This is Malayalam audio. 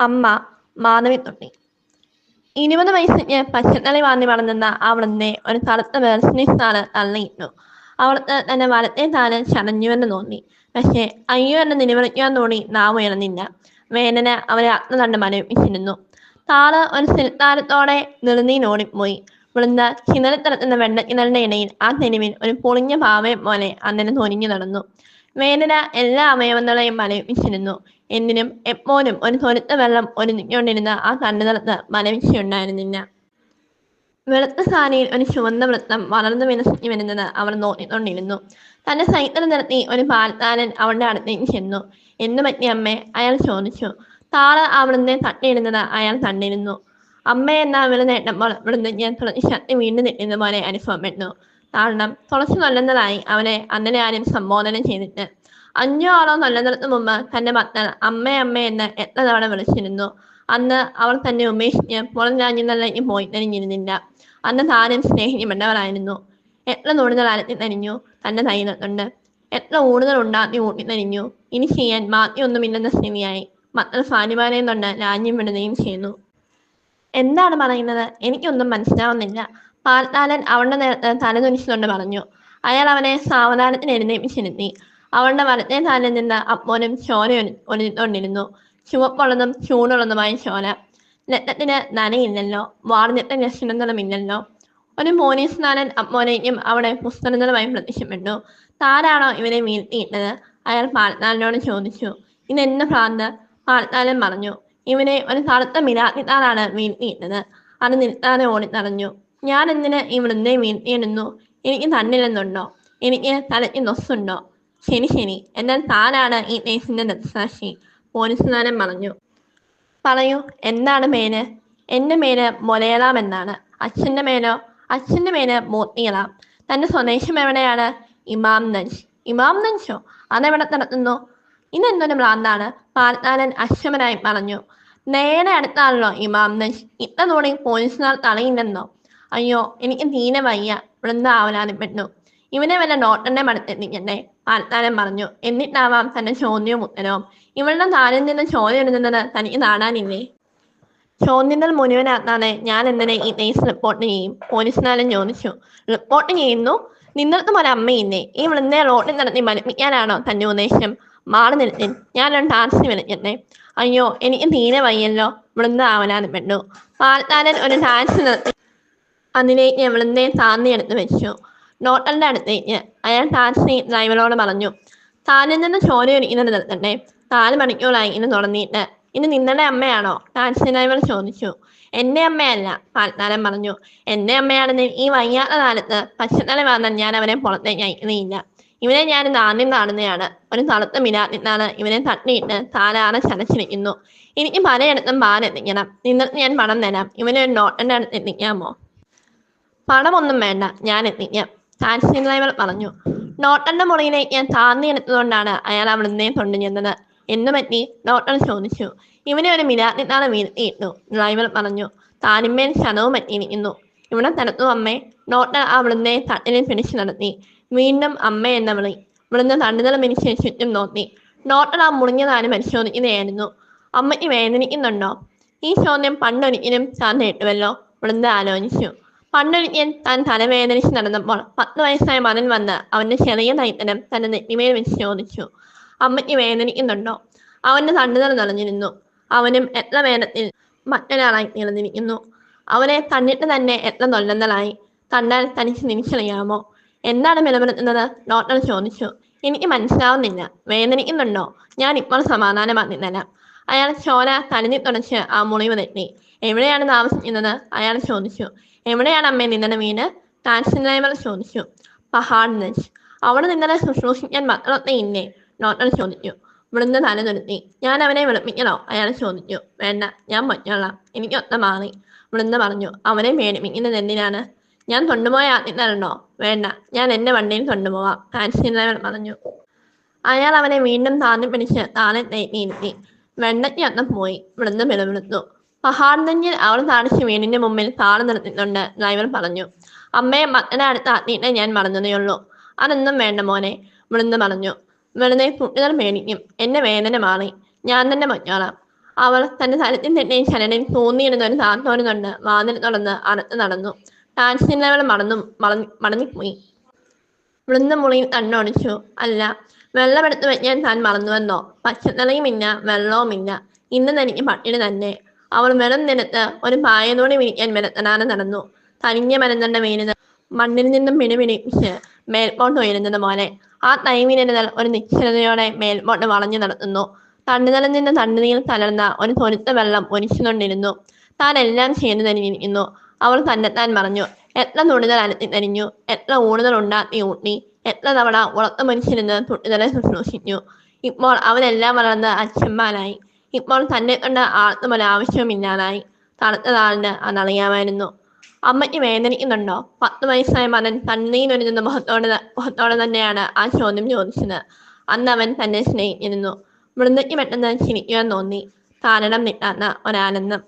അമ്മ മാധവി മാധവിത്തുണ്ണി ഇരുപത് വയസ്സിന് പച്ചത്തളി വാങ്ങി വളർന്നുന്ന അവളെന്നെ ഒരു കറുത്ത വേർസ്നിസ്താണ് തള്ളിയിട്ടു അവൾ തന്നെ വലത്തെ താൽ ചടഞ്ഞുവെന്ന് തോന്നി. പക്ഷേ അയ്യോ എന്ന് നിലവിളിക്കാൻ തോന്നി നാം ഉയർന്നില്ല. വേദന അവരെ കണ്ട് മരവിപ്പിച്ചിരുന്നു. താൾ ഒരു സിൽത്താരത്തോടെ നിർന്നീനോടിപ്പോയി വൃന്ദ ചിതറിത്തിറക്കുന്ന വെള്ളക്കിണറിന്റെ ഇടയിൽ ആ തെരുവിൽ ഒരു പൊളിഞ്ഞ പാവയെ പോലെ അന്നനെ തൊനിഞ്ഞു നടന്നു. വേദന എല്ലാ അവയവങ്ങളെയും മരവിപ്പിച്ചിരുന്നു എന്നിനും എപ്പോഴും ഒരു തൊരുത്ത വെള്ളം ഒരുങ്ങിക്കൊണ്ടിരുന്ന ആ കണ്ണുനിറത്ത് മരവിച്ചുണ്ടായിരുന്നില്ല വെളുത്ത സാരിയിൽ ഒരു ചുവന്ന വൃത്തം വളർന്നു വിനസിച്ചു വരുന്നത് അവൾ നോക്കിക്കൊണ്ടിരുന്നു. തന്റെ സൈക്കിൾ നിർത്തി ഒരു പാൽത്താരൻ അവളുടെ അടുത്തേക്ക് ചെന്നു. എന്ന് പറ്റി അമ്മ? അയാൾ ചോദിച്ചു. താറ അവിടുന്ന് തട്ടിയിരുന്നത് അയാൾ കണ്ടിരുന്നു. അമ്മ എന്ന വിളി നേട്ടപ്പോൾ ഇവിടുന്ന് ഞാൻ തുടങ്ങി ശക്തി വീണ്ടും നിൽക്കുന്ന പോലെ അനുഭവപ്പെട്ടു. കാരണം തുളസി നല്ലതായി അവനെ അന്നലെ ആരും സംബോധന ചെയ്തിട്ട്. അഞ്ഞോ ആറോ നല്ലതിനു മുമ്പ് തന്റെ മക്കൾ അമ്മേ അമ്മേ എന്ന് എത്ര തവണ വിളിച്ചിരുന്നു. അന്ന് അവൾ തന്നെ ഉപേക്ഷിച്ച് പുറം രാജ്യങ്ങളിലേക്ക് പോയി തെളിഞ്ഞിരുന്നില്ല അന്ന് താനും സ്നേഹിക്കപ്പെട്ടവരായിരുന്നു എത്ര കൂടുതൽ അലത്തി തരിഞ്ഞു തന്റെ ധൈര്യത്തുണ്ട് എത്ര ഊണുകൾ ഉണ്ടാക്കി ഊട്ടി തരിഞ്ഞു ഇനി ചെയ്യാൻ ബാക്കിയൊന്നുമില്ലെന്ന സ്ഥിതിയായി. മക്കൾ ഭാര്യമാരെയും കൊണ്ട് രാജ്യം വിടുകയും ചെയ്യുന്നു. എന്താണ് പറയുന്നത്? എനിക്കൊന്നും മനസ്സിലാവുന്നില്ല. പാൽത്താലൻ അവളുടെ തലതുനിച്ചുകൊണ്ട് പറഞ്ഞു. അയാൾ അവനെ സാവധാനത്തിന് എഴുന്നേപ്പിച്ചിരുത്തി അവളുടെ വലത്തെ താലിൽ നിന്ന് അപ്പോനും ചോര ഒന്നിരുന്നു ചുവപ്പുള്ളതും ചൂടുള്ളതുമായ ചോര. രക്തത്തിന് നനയില്ലല്ലോ. വാർദ്ധത്തെ ലക്ഷണങ്ങളുമില്ലല്ലോ ഒരു പോലീസുകാരൻ അപ്പോഴേക്കും അവിടെ പുസ്തകങ്ങളുമായി പ്രത്യക്ഷപ്പെട്ടു. താരാണോ ഇവനെ വീഴ്ത്തിയിട്ടത്? അയാൾ പാൽത്താലിനോട് ചോദിച്ചു. ഇതെന്ത് ഭ്രാന്ത്? പാൽത്താലൻ പറഞ്ഞു. ഇവനെ ഒരു കറുത്ത മിരാത്തിത്താറാണ് വീഴ്ത്തിയിട്ടത്. അത് നിർത്താതെ ഓടിത്തറഞ്ഞു ഞാൻ എന്തിന് ഈ വൃന്ദയെ വീഴ്ത്തിയിടുന്നു എനിക്ക് തന്നില്ലെന്നുണ്ടോ? എനിക്ക് തലയ്ക്ക് നൊസ്സുണ്ടോ? ശരി ശരി. എന്നാൽ താനാണ് ഈ കേസിന്റെ ദൃക്സാക്ഷി പോലീസുകാരൻ പറഞ്ഞു പറയൂ എന്താണ് മേന്? എന്റെ മേന് മൊലയറാം എന്നാണ്. അച്ഛന്റെ മേനോ? അച്ഛന്റെ മേന് മോത്തിയറാം തന്റെ സ്വദേശം എവിടെയാണ്? ഇമാം നഞ്ച് ഇമാം നഞ്ചോ അതെവിടെ നടത്തുന്നു? ഇതെന്തൊരു ഭ്രാന്താണ്? പാൽത്താരൻ അശ്വമനായി പറഞ്ഞു നേരെ അടുത്താണല്ലോ ഇമാം നഞ്ച് തോണി പോലീസുകാർ തടയില്ലെന്നോ അയ്യോ എനിക്ക് തീരെ വയ്യ. വൃന്ദ ആവലാതിപ്പെട്ടു ഇവനെ വല്ല ഡോക്ടറിന്റെ മടുത്തെത്തിക്കട്ടെ പാൽത്താരൻ പറഞ്ഞു. എന്നിട്ടാവാം തന്റെ ചോദ്യവും ഉത്തരവും. ഇവളുടെ നാലിൽ നിന്ന് ചോദ്യം എഴുതുന്നത് തനിക്ക് നാടാനില്ലേ? ചോദ്യങ്ങൾ മുഴുവനാക്കാതെ ഞാൻ എന്തിനെ ഈ കേസ് റിപ്പോർട്ട് ചെയ്യും? പോലീസിനാലും ചോദിച്ചു. റിപ്പോർട്ട് ചെയ്യുന്നു നിന്നിടത്തും ഒരു അമ്മയില്ലേ? ഈ വൃന്ദയെ റോഡിൽ നടത്തി മരിപ്പിക്കാനാണോ തന്റെ ഉദ്ദേശം? മാറി നിർത്തി ഞാനൊരു ടാക്സി വിളിക്കട്ടെ? അയ്യോ എനിക്ക് തീരെ വയ്യല്ലോ. വൃന്ദ പെണ്ണു. പാൽത്താരൻ ഒരു ടാക്സി നിർത്തി അതിലേക്ക് വൃന്ദയെ താന്നി എടുത്ത് വെച്ചു. ഡോക്ടറിന്റെ അടുത്തേക്ക് അയാൾ ടാക്സി ഡ്രൈവറോട് പറഞ്ഞു താനിൽ നിന്ന് ചോര ഒരിക്കുന്നത് നിർത്തട്ടെ. നാല് മണിക്കൂറായി ഇങ്ങനെ തുടങ്ങിയിട്ട്. ഇനി നിങ്ങളുടെ അമ്മയാണോ? ടാക്സി ഡ്രൈവർ ചോദിച്ചു. എന്റെ അമ്മയല്ല പാൽത്താരൻ പറഞ്ഞു. എന്റെ അമ്മയാണെന്ന് ഈ വയ്യാത്ത കാലത്ത് പച്ചത്തല വന്നാൽ ഞാൻ അവനെ പുറത്തേക്ക് അയക്കുന്നേയില്ല ഇവനെ ഞാൻ നാന്യം കാണുന്നതാണ് ഒരു തളത്ത് മിനാത്തിനാണ് ഇവനെ തട്ടിയിട്ട് താലാറെ ചതച്ചിരിക്കുന്നു എനിക്ക് പലയിടത്തും പാലെത്തിക്കണം. നിങ്ങൾക്ക് ഞാൻ പണം തരാം. ഇവനെ ഒരു ഡോക്ടറിന്റെ അടുത്ത് എത്തിക്കാമോ? പണമൊന്നും വേണ്ട. ഞാൻ എത്തിക്കാം ഡ്രൈവർ പറഞ്ഞു നോട്ടന്റെ മുറിയിലേക്ക് താന്നി എടുത്തതുകൊണ്ടാണ് അയാൾ അവിടുന്ന് കൊണ്ടു ചെന്നത്. എന്നു പറ്റി ഡോക്ടർ ചോദിച്ചു. ഇവനെ ഒരു മിരാത്തിനാണ് വീഴ്ത്തിയിട്ടു. ഡ്രൈവർ പറഞ്ഞു താനിമ്മേൽ ശതവും പറ്റിയിരിക്കുന്നു. ഇവിടെ തരത്തു അമ്മേ. ഡോക്ടർ അവിടുന്ന് തട്ടിലിൽ പിടിച്ചു നടത്തി. വീണ്ടും അമ്മ എന്ന വിളി. ഇവിടുന്ന് തണ്ടുതല മിനിച്ച് ചുറ്റും നോക്കി. ഡോക്ടർ ആ മുറിഞ്ഞ താന് പരിശോധിക്കുകയായിരുന്നു. അമ്മയ്ക്ക് വേദനിക്കുന്നുണ്ടോ? ഈ ചോദ്യം പണ്ടൊരിക്കലും താൻ കേട്ടുവല്ലോ. വൃന്ദ ആലോചിച്ചു. പണ്ടൊരിക്കൽ താൻ തലവേദനിച്ച് നടന്നപ്പോൾ പത്ത് വയസ്സായ മകൻ വന്ന് അവന്റെ ചെറിയ നൈത്തനം തന്റെ നെറ്റിമേൽ വെച്ച് ചോദിച്ചു. അമ്മയ്ക്ക് വേദനിക്കുന്നുണ്ടോ? അവന്റെ കണ്ണുകൾ നിറഞ്ഞിരുന്നു. അവനും എത്ര വേദത്തിൽ മറ്റൊരാളായി നിറഞ്ഞിരിക്കുന്നു അവനെ തന്നിട്ട് തന്നെ എത്ര നൊല്ലന്നലായി കണ്ടാൽ തനിച്ച് തിരിച്ചറിയാമോ എന്താണ് ബലപ്പെടുത്തുന്നത് ഡോക്ടർ ചോദിച്ചു. എനിക്ക് മനസ്സിലാവുന്നില്ല. വേദനിക്കുന്നുണ്ടോ? ഞാൻ ഇപ്പോൾ സമാധാനമാക്കി തരാം അയാൾ ചോര തലഞ്ഞി തുടച്ച് ആ മുറിവ് തെറ്റി എവിടെയാണ് താമസിക്കുന്നത്? അയാൾ ചോദിച്ചു. എവിടെയാണ് അമ്മ നിങ്ങളുടെ വീട്? ടാക്സി ചോദിച്ചു. പഹാഡ് നജ് അവിടെ നിന്നെ ശുശ്രൂഷിക്കാൻ ഇല്ലേ? ഡോക്ടർ ചോദിച്ചു. ഇവിടുന്ന് തല നിർത്തി ഞാൻ അവനെ വിളിപ്പിക്കണോ? അയാൾ ചോദിച്ചു. വേണ്ട ഞാൻ പറ്റോളാം എനിക്ക് ഒത്ത മാറി. ഇവിടുന്ന് പറഞ്ഞു. അവനെ പേടിപ്പിക്കുന്നത് എന്തിനാണ്? ഞാൻ കൊണ്ടുപോയ ആദ്യത്തരണ്ടോ വേണ്ട ഞാൻ എന്റെ വണ്ടിയിൽ കൊണ്ടുപോവാം. ടാക്സി പറഞ്ഞു. അയാൾ അവനെ വീണ്ടും താന്നി പിടിച്ച് താഴെ തേക്കിയിരുത്തി വെണ്ടയ്ക്ക് അന്ന് പോയി. ഇവിടുന്ന് പിളവിടുത്തു പഹാർന്നെങ്കിൽ അവൾ കാണിച്ച വീടിന്റെ മുമ്പിൽ താൾ നിർത്തിക്കൊണ്ട് ഡ്രൈവർ പറഞ്ഞു അമ്മയെ മകനടുത്ത് ആട്ടിയിട്ട് ഞാൻ മറന്നതേയുള്ളൂ അതൊന്നും വേണ്ട മോനെ മൃന്ന് പറഞ്ഞു. വെറുതെ കുട്ടികൾ മേടിക്കും. എന്നെ വേദന മാറി. ഞാൻ തന്നെ മഞ്ഞോളാം. അവൾ തന്റെ തലത്തിൽ തന്നെ ചലനയിൽ തോന്നിയിരുന്ന ഒരു താത്തോരുന്നുണ്ട് വാതിൽ തുറന്ന് അറുത്ത് നടന്നു. ടാക്സിയിലവൾ മറന്നു മറന്നു മടങ്ങിപ്പോയി. വൃന്ദ മുറിയിൽ കണ്ണോടിച്ചു. അല്ല വെള്ളമെടുത്ത് വെക്കാൻ താൻ മറന്നുവെന്നോ? പച്ചക്കറിയുമില്ല വെള്ളവുമില്ല. ഇന്ന് തനിക്ക് പട്ടിണി തന്നെ. അവൾ വെറും നിലത്ത് ഒരു പായതോടെ വിരിക്കാൻ മെനത്തനാന നടന്നു. തനിഞ്ഞ മരന്തണ്ട വീണത് മണ്ണിൽ നിന്നും പിടിപിടിച്ച് മേൽപോട്ട് ഉയരുന്നത് മോനെ ആ തൈവിരലുകൾ ഒരു നിശ്ചലതയോടെ മേൽപോട്ട് വളഞ്ഞു നടത്തുന്നു തണ്ണുതലിൽ നിന്ന് തണ്ണുനീർ തലർന്ന ഒരു തൊരുത്ത വെള്ളം ഒലിച്ചുകൊണ്ടിരുന്നു. താൻ എല്ലാം ചെയ്തു തരിഞ്ഞിരിക്കുന്നു അവൾ തന്നെത്താൻ പറഞ്ഞു എത്ര തുണിതൽ അലത്തി തരിഞ്ഞു എത്ര ഊണുതൽ ഉണ്ടാക്കി ഊട്ടി. എത്ര തവണ ഉളത്ത് മനുഷ്യരുന്ന് തുണിതലെ ശുശ്രൂഷിച്ചു. ഇപ്പോൾ അവരെല്ലാം വളർന്ന് അച്ഛന്മാരായി. ഇപ്പോൾ തന്നെ കണ്ട ആർക്കും ഒരാവശ്യവുമില്ലാതായി തണുത്ത നാളിന് അതറിയാമായിരുന്നു. അമ്മയ്ക്ക് വേദനിക്കുന്നുണ്ടോ? പത്ത് വയസ്സായ മകൻ കണ്ണീരൊരുങ്ങുന്ന മുഖത്തോടെ മുഖത്തോടെ തന്നെയാണ് ആ ചോദ്യം ചോദിച്ചത്. അന്ന് അവൻ തന്നെ സ്നേഹിച്ചിരുന്നു. വൃന്ദയ്ക്ക് പെട്ടെന്ന് ചിരിക്കുവാൻ തോന്നി. കാരണം നിട്ടാത്ത ഒരാനന്ദം.